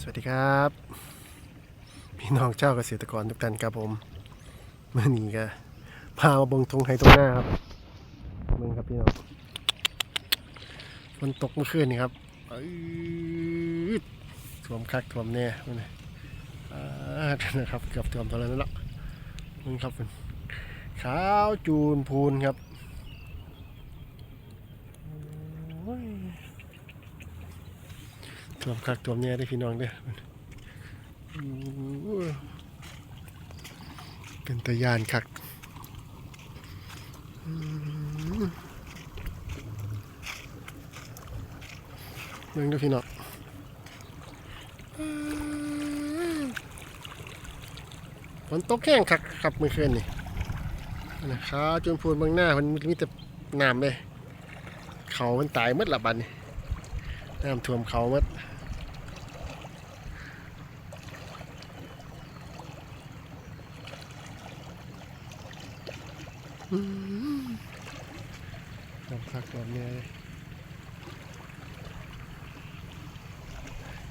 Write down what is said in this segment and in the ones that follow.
สวัสดีครับ พี่น้องเจ้าเกษตรกรทุกท่านครับผมเมื่อนี้ก็พามาบงทงไฮตรงหน้าครับเบิ่งครับพี่น้องฝนตกเมื่อคืนนี่ครับอืดท่วมคักท่วมแน่มื้อนี้อ่านะครับเกือบท่วมตอนนั้นแล้วมึงครับพิ่ขาวจูนพูนครับ ท่วมคักท่วมแย่ได้พี่น้องเด้อเป็นตะยานคักอืมเบิ่งเดูพี่น้องฝนตกแห้งคักครับเมื่อคืนนี่นะขาวจนพูนบางหน้ามันมีแต่น้ำเลยเขามันตายหมดละบัดนี่น้ำท่วมเขาหมด ดอกคักดอกเนี่ยเลย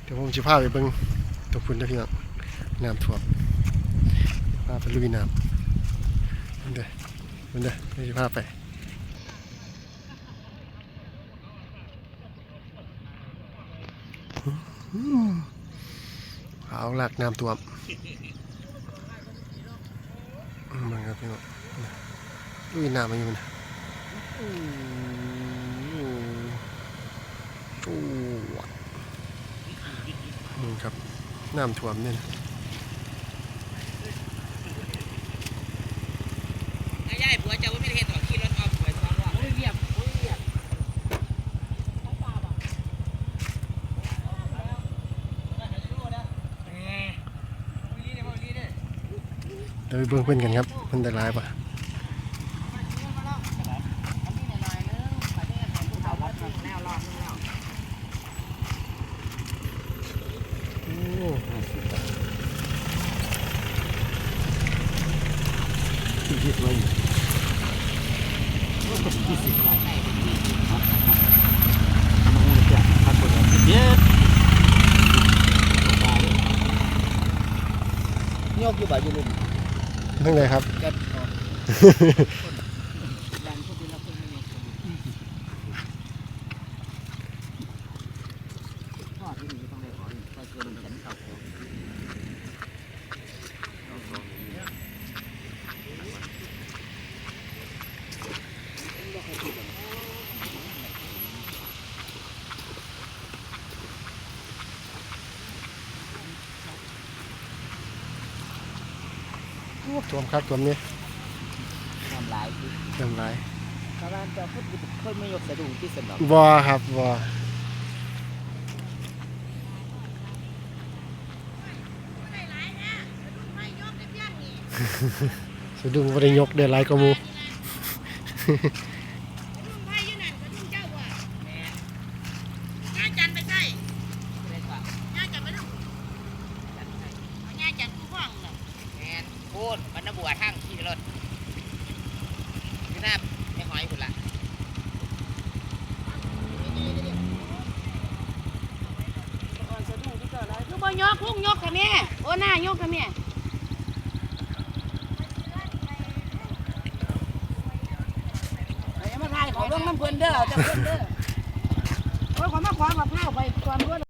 เดี๋ยวผมจะพาไปเบิ่งตัวคุณนะพี่น้องน้ำท่วมพาไปลุยน้ำมันเด้อมันเด้อเดี๋ยวจะพาไปเอาหลักน้ำท่วมอืมมันครับพี่น้อง ลุยน้ำมาอยู่นะอืมโอ้มึงครับ น้ำท่วมเนี่ยนะไอ้ยายผัวจ้าว่าไม่ได้เห็นต่อขี่รถเอาผัวซ้อนรอบโอ้ยเยียมโอ้ยเยียมเดี๋ยวไปเบิ่งเพื่อนกันครับมันได้ร้ายปะ โอ้ยี่สิบเลยโยกอยู่บ่อยู่ลุมทั้งไงครับ กันดันพวกนี้เราเพิ่งไม่มีทอดที่นี่ต้องได้ขอไปเกินฉันเอาของ โอ้ ท่วมครับท่วมนี่ทำลายที่ท่วมร้ายชาวบ้านจะพูดเคยไม่ยกสะดุ้งที่สนองวอครับวอสะดุ้งบริยกเดือดไรก็หมู ง่ายจันไปใช่ เลยว่า ง่ายจันไปต้อง จันทร์ให้ ง่ายจันกูห้องเหรอ แมน พูดมันน่ะบัวทั้งขี่รถคือหน้าไม่หอยคุณละคือบ่ยกลุงยกค่ะแม่โอ้หน้ายกค่ะแม่ไอ้มาถ่ายของเรื่องน้ำเพิ่นเด้อจะเพิ่นเด้อโอ้ยขอมาขอกับข้าวไปความรวด